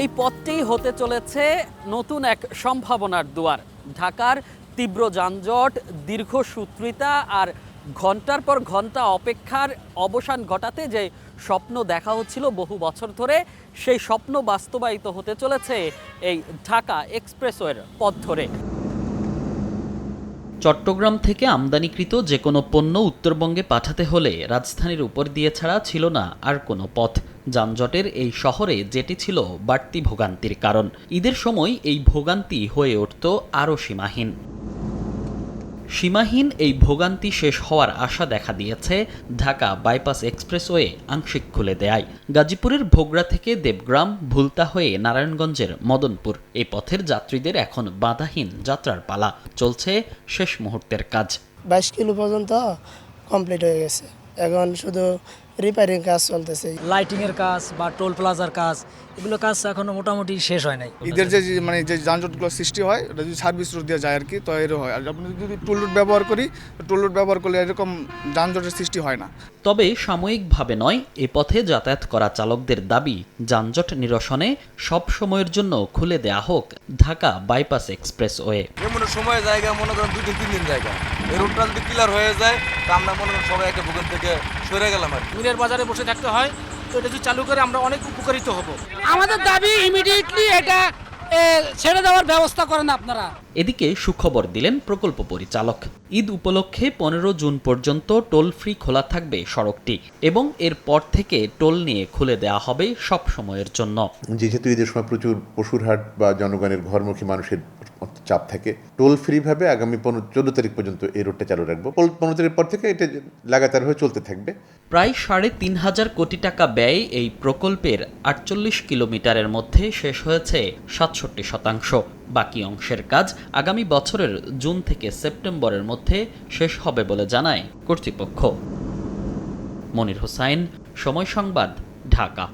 এই পথটি হতে চলেছে নতুন এক সম্ভাবনার দুয়ার। ঢাকার তীব্র যানজট, দীর্ঘ দীর্ঘসূত্রিতা আর ঘণ্টার পর ঘণ্টা অপেক্ষার অবসান ঘটাতে যে স্বপ্ন দেখা হচ্ছিল বহু বছর ধরে, সেই স্বপ্ন বাস্তবায়িত হতে চলেছে এই ঢাকা এক্সপ্রেসওয়ের পথ ধরে। চট্টগ্রাম থেকে আমদানিকৃত যে কোনো পণ্য উত্তরবঙ্গে পাঠাতে হলে রাজধানীর উপর দিয়ে ছাড়া ছিল না আর কোনো পথ। যানজটের এই শহরে যেটি ছিল বাড়তি ভোগান্তির কারণ। ঈদের সময় এই ভোগান্তি হয়ে উঠত আরও সীমাহীন। সীমাহীন এই ভোগান্তি শেষ হওয়ার আশা দেখা দিয়েছে ঢাকা বাইপাস এক্সপ্রেসওয়ে আংশিক খুলে দেয় গাজীপুরের ভোগড়া থেকে দেবগ্রাম, ভুলতা হয়ে নারায়ণগঞ্জের মদনপুর। এই পথের যাত্রীদের এখন বাধাহীন যাত্রার পালা। চলছে শেষ মুহূর্তের কাজ। বাইশ কিলো পর্যন্ত কমপ্লিট হয়ে গেছে। এখন শুধু রিপেয়ারিং কাজ চলতেছে। লাইটিং এর কাজ বা টোল প্লাজার কাজ এগুলো কাজ এখনও মোটামুটি শেষ হয় নাই। ঈদের যে যে মানে যে যানজটগুলো সৃষ্টি হয় ওটা যদি সার্ভিস রুট দিয়ে যায় আর কি তো এর হয়। আর আপনি যদি টোল রুট ব্যবহার করি টোল রুট ব্যবহার করলে এরকম যানজটের সৃষ্টি হয় না। তবে সাময়িকভাবে নয় এ পথে যাতায়াত করা চালকদের দাবি যানজট নিরসনে সব সময়ের জন্য খুলে দেয়া হোক ঢাকা বাইপাস এক্সপ্রেসওয়ে। এমন সময় জায়গা মনে করেন দুই দিন তিন দিন জায়গা। এই রোডটা যদি ক্লিয়ার হয়ে যায় তা আমরা মনে করেন সবাই একটা ভোগান থেকে সরে গেলাম আর। মিনের বাজারে বসে থাকতে হয় তো এটা যদি চালু করে আমরা অনেক উপকারিত হব আমাদের দাবি ইমিডিয়েটলি এটা ছেড়ে দেওয়ার ব্যবস্থা করেন আপনারা। এদিকে সুখবর দিলেন প্রকল্প পরিচালক। ঈদ উপলক্ষে পনেরো জুন পর্যন্ত টোল ফ্রি খোলা থাকবে সড়কটি এবং এরপর থেকে টোল নিয়ে খুলে দেওয়া হবে সব সময়ের জন্য। যেহেতু ঈদের সময় প্রচুর পশুর হাট বা জনগণের ঘরমুখী মানুষের চাপ থাকে টোল ফ্রি ভাবে আগামী পনেরো চোদ্দ তারিখ পর্যন্ত এই রোডটা চালু রাখব। পনেরো পনেরো তারিখ পর থেকে এটা লাগাতার হয়ে চলতে থাকবে। প্রায় সাড়ে তিন হাজার কোটি টাকা ব্যয় এই প্রকল্পের আটচল্লিশ কিলোমিটারের মধ্যে শেষ হয়েছে সাতষট্টি শতাংশ। বাকি অংশের কাজ আগামী বছরের জুন থেকে সেপ্টেম্বরের মধ্যে শেষ হবে বলে জানায় কর্তৃপক্ষ। মনির হোসাইন, সময় সংবাদ, ঢাকা।